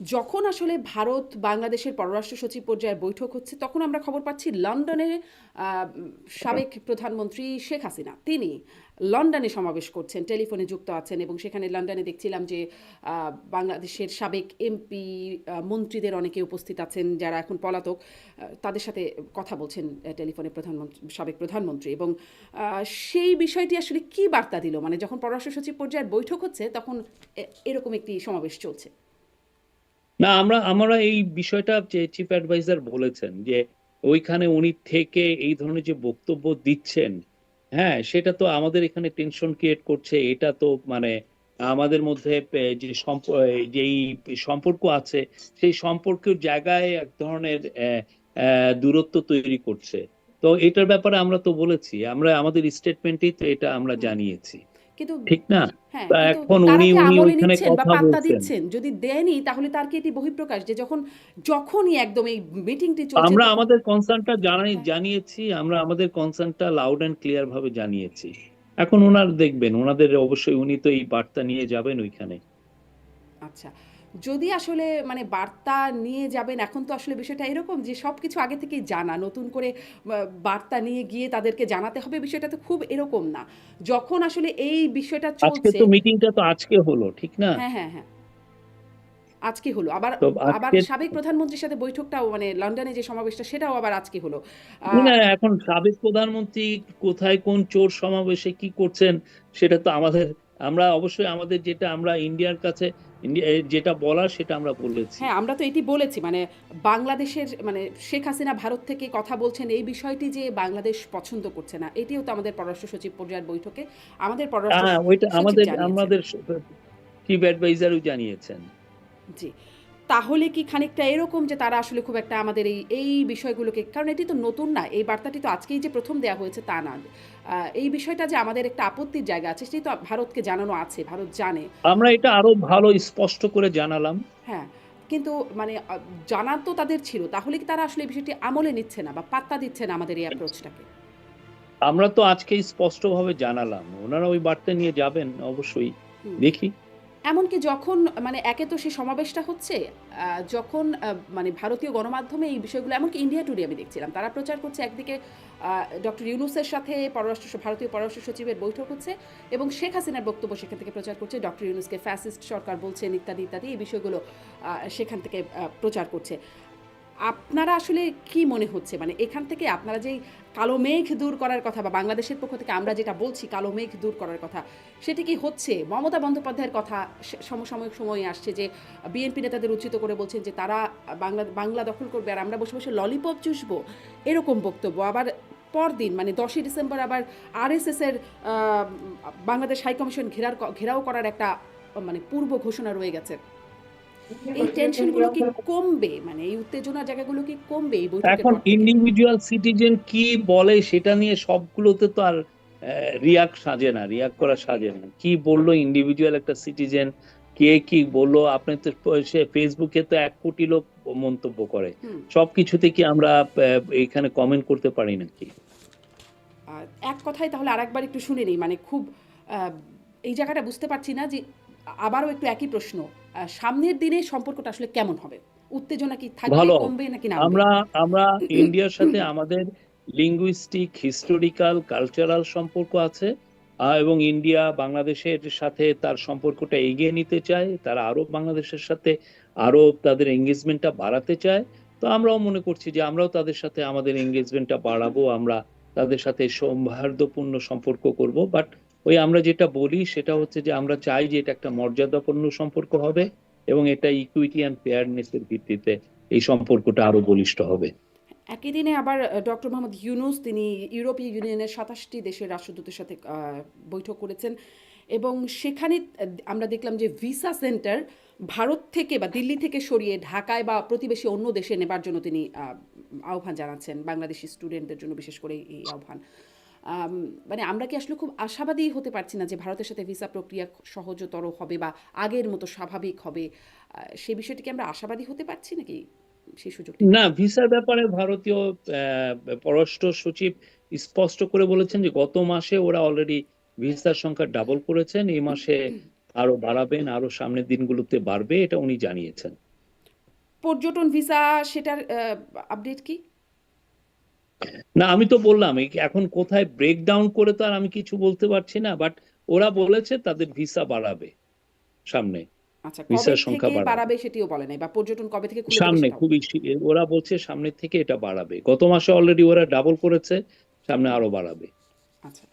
যখন আসলে ভারত, বাংলাদেশের পররাষ্ট্র সচিব পর্যায়ে বৈঠক হচ্ছে, তখন আমরা খবর পাচ্ছি লন্ডনে সাবেক প্রধানমন্ত্রী শেখ হাসিনা। তিনি লন্ডনে সমাবেশ করছেন, টেলিফোনে যুক্ত আছেন এবং সেখানে লন্ডনে দেখছিলাম যে বাংলাদেশের সাবেক এমপি মন্ত্রীদের অনেকে উপস্থিত আছেন যারা এখন পলাতক তাদের সাথে কথা বলছেন টেলিফোনে প্রধানমন্ত্রী, সাবেক প্রধানমন্ত্রী এবং সেই বিষয়টি আসলে কি বার্তা দিল? মানে যখন পররাষ্ট্র সচিব পর্যায়ের বৈঠক হচ্ছে, তখন এরকম একটি সমাবেশ চলছে। না, আমরা আমরা এই বিষয়টা চিফ অ্যাডভাইজার বলেছেন যে ওইখানে উনি থেকে এই ধরনের যে বক্তব্য দিচ্ছেন হ্যাঁ সেটা তো আমাদের এখানে টেনশন ক্রিয়েট করছে, এটা তো মানে আমাদের মধ্যে যে যেই সম্পর্ক আছে, সেই সম্পর্কের জায়গায় এক ধরনের দূরত্ব তৈরি করছে। তো এটার ব্যাপারে আমরা তো বলেছি, আমরা, আমাদের স্টেটমেন্টেই তো এটা আমরা জানিয়েছি। কিন্তু ঠিক না? হ্যাঁ এখন উনি উনি বা কথা বলছেন। যদি দেনই তাহলে তার কি এটি বহিঃপ্রকাশ যে যখন যখনই একদম এই মিটিংটি চলছে আমরা আমাদের কনসার্নটা জানাই হ্যাঁ। জানিয়েছি আমরা আমাদের কনসার্নটা লাউড অ্যান্ড ক্লিয়ার ভাবে জানিয়েছি। এখন ওনার দেখবেন ওনাদের অবশ্যই উনি তো এই বার্তা নিয়ে যাবেন ওইখানে। আচ্ছা। যদি আসলে মানে বার্তা নিয়ে যাবেন এখন তো আসলে বিষয়টা এরকম যে সব কিছু আগে থেকেই জানা নতুন করে বার্তা নিয়ে গিয়ে তাদেরকে জানাতে হবে বিষয়টা তো খুব এরকম না। যখন আসলে এই বিষয়টা চলছে তো মিটিংটা তো আজকে হলো ঠিক না? হ্যাঁ হ্যাঁ হ্যাঁ। আজকে হলো। আবার আবার সাবেক প্রধানমন্ত্রীর সাথে বৈঠকটাও মানে লন্ডনে যে সমাবেশটা সেটাও আবার আজকে হলো। না, এখন সাবেক প্রধানমন্ত্রী কোথায় কোন চোর সমাবেশে কি করছেন সেটা তো আমাদের আমরা অবশ্যই আমাদের যেটা আমরা ইন্ডিয়ার কাছে যেটা বলার সেটা আমরা বলেছি। হ্যাঁ আমরা তো এটি বলেছি মানে বাংলাদেশের মানে শেখ হাসিনা ভারত থেকে কথা বলছেন এই বিষয়টি যে বাংলাদেশ পছন্দ করছে না এটিও তো আমাদের পররাষ্ট্র সচিব পর্যায়ের বৈঠকে আমাদের পররাষ্ট্র হ্যাঁ ওইটা আমাদের আমাদের চিফ অ্যাডভাইজারও জানিয়েছেন। জি তাহলে কি খানিকটা এরকম যে তারা আসলে খুব একটা আমাদের এই এই বিষয়গুলোকে কারণ এটি তো নতুন না এই বার্তাটি তো আজকেই যে প্রথম দেয়া হয়েছে তা না। এই বিষয়টা যে আমাদের একটা আপত্তির জায়গা আছে সেটি তো ভারতকে জানানো আছে ভারত জানে। আমরা এটা আরও ভালো স্পষ্ট করে জানালাম। হ্যাঁ কিন্তু মানে জানার তো তাদের ছিল তাহলে কি তারা আসলে এই বিষয়টি আমলে নিচ্ছে না বা পাত্তা দিচ্ছে না আমাদের এই অ্যাপ্রোচটাকে আমরা তো আজকে স্পষ্টভাবে জানালাম। ওনারা ওই বার্তা নিয়ে যাবেন অবশ্যই। দেখি। এমনকি যখন মানে একে তো সেই সমাবেশটা হচ্ছে যখন মানে ভারতীয় গণমাধ্যমে এই বিষয়গুলো, এমনকি ইন্ডিয়া টুডে আমি দেখছিলাম, তারা প্রচার করছে একদিকে ডক্টর ইউনুসের সাথে পররাষ্ট্র ভারতীয় পররাষ্ট্র সচিবের বৈঠক হচ্ছে এবং শেখ হাসিনার বক্তব্য সেখান থেকে প্রচার করছে ডক্টর ইউনুসকে ফ্যাসিস্ট সরকার বলছেন, ইত্যাদি ইত্যাদি, এই বিষয়গুলো সেখান থেকে প্রচার করছে। আপনারা আসলে কি মনে হচ্ছে? মানে এখান থেকে আপনারা যেই কালো মেঘ দূর করার কথা বা বাংলাদেশের পক্ষ থেকে আমরা যেটা বলছি কালো মেঘ দূর করার কথা সেটি কি হচ্ছে? মমতা বন্দ্যোপাধ্যায়ের কথা সমসাময়িক সময়ে আসছে যে বিএনপি নেতাদের উচিত করে বলছেন যে তারা বাংলা বাংলা দখল করবে আর আমরা বসে বসে ললিপপ চুষবো এরকম বক্তব্য। আবার পরদিন মানে দশই ডিসেম্বর আবার আরএসএস এর আহ, বাংলাদেশ হাইকমিশন ঘেরার ঘেরাও করার একটা মানে পূর্ব ঘোষণা রয়ে গেছে। এই টেনশনগুলো কি কমবে? মানে এই উত্তেজনার জায়গাগুলো কি কমবে এই বৈঠকের এখন ইন্ডিভিজুয়াল সিটিজেন কি বলে সেটা নিয়ে সবগুলোতে তো আর রিয়াক্ট সাজে না রিয়াক্ট করা সাজে না। কি বলল ইন্ডিভিজুয়াল একটা সিটিজেন কে কি বলল? আপনি তো ফেসবুকে তো এক কোটি লোক মন্তব্য করে। হুম। সবকিছুতে কি আমরা এখানে কমেন্ট করতে পারি নাকি? আর এক কথায় তাহলে আরেকবার একটু শুনে নিই। মানে খুব এই জায়গাটা বুঝতে পারছি না যে আবারও একটু একই প্রশ্ন সামনের দিনে সম্পর্কটা আসলে কেমন হবে? উত্তেজনা কি থাকবে কমবে নাকি নামবে? আমরা আমরা ইন্ডিয়ার সাথে আমাদের লিঙ্গুইস্টিক হিস্টোরিক্যাল কালচারাল সম্পর্ক আছে এবং ইন্ডিয়া বাংলাদেশের সাথে তার সম্পর্কটা এগিয়ে নিতে চায় তারা আরও বাংলাদেশের সাথে আরও তাদের এঙ্গেজমেন্টটা বাড়াতে চায়। তো আমরাও মনে করছি যে আমরাও তাদের সাথে আমাদের এঙ্গেজমেন্টটা বাড়াবো আমরা তাদের সাথে সৌহার্দ্যপূর্ণ সম্পর্ক করব বাট ওই আমরা যেটা বলি সেটা হচ্ছে যে আমরা চাই যে এটা একটা মর্যাদাপূর্ণ সম্পর্ক হবে এবং এটা ইকুইটি অ্যান্ড ফেয়ারনেসের ভিত্তিতে এই সম্পর্কটা আরও বলিষ্ঠ হবে। একই দিনে আবার ডক্টর মোহাম্মদ ইউনুস তিনি ইউরোপীয় ইউনিয়নের সাতাশটি দেশের রাষ্ট্রদূতের সাথে বৈঠক করেছেন এবং সেখানে আমরা দেখলাম যে ভিসা সেন্টার ভারত থেকে বা দিল্লি থেকে সরিয়ে ঢাকায় বা প্রতিবেশী অন্য দেশে নেবার জন্য তিনি আহ, আহ্বান জানাচ্ছেন বাংলাদেশি স্টুডেন্টদের জন্য বিশেষ করে এই আহ্বান। মানে আমরা কি আসলে খুব আশাবাদী হতে পারছি না যে ভারতের সাথে ভিসা প্রক্রিয়া সহজতর হবে বা আগের মতো স্বাভাবিক হবে? সেই বিষয়টিকে আমরা আশাবাদী হতে পারছি নাকি সেই সুযোগটি? না ভিসার ব্যাপারে ভারতীয় পররাষ্ট্র সচিব স্পষ্ট করে বলেছেন যে গত মাসে ওরা অলরেডি ভিসার সংখ্যা ডাবল করেছেন। এই মাসে আরও বাড়াবেন আরও সামনের দিনগুলোতে বাড়বে এটা উনি জানিয়েছেন। পর্যটন ভিসা সেটার আপডেট কি? না আমি তো বললাম এখন কোথায় ব্রেকডাউন করে তো আর আমি কিছু বলতে পারছি না বাট ওরা বলেছে তাদের ভিসা বাড়াবে সামনে। আচ্ছা ভিসার সংখ্যা থেকে বাড়াবে। বাড়াবে সেটিও বলে নাই বা পর্যটন কবে থেকে সামনে খুবই ওরা বলছে সামনে থেকে এটা বাড়াবে। গত মাসে অলরেডি ওরা ডাবল করেছে সামনে আরও বাড়াবে। আচ্ছা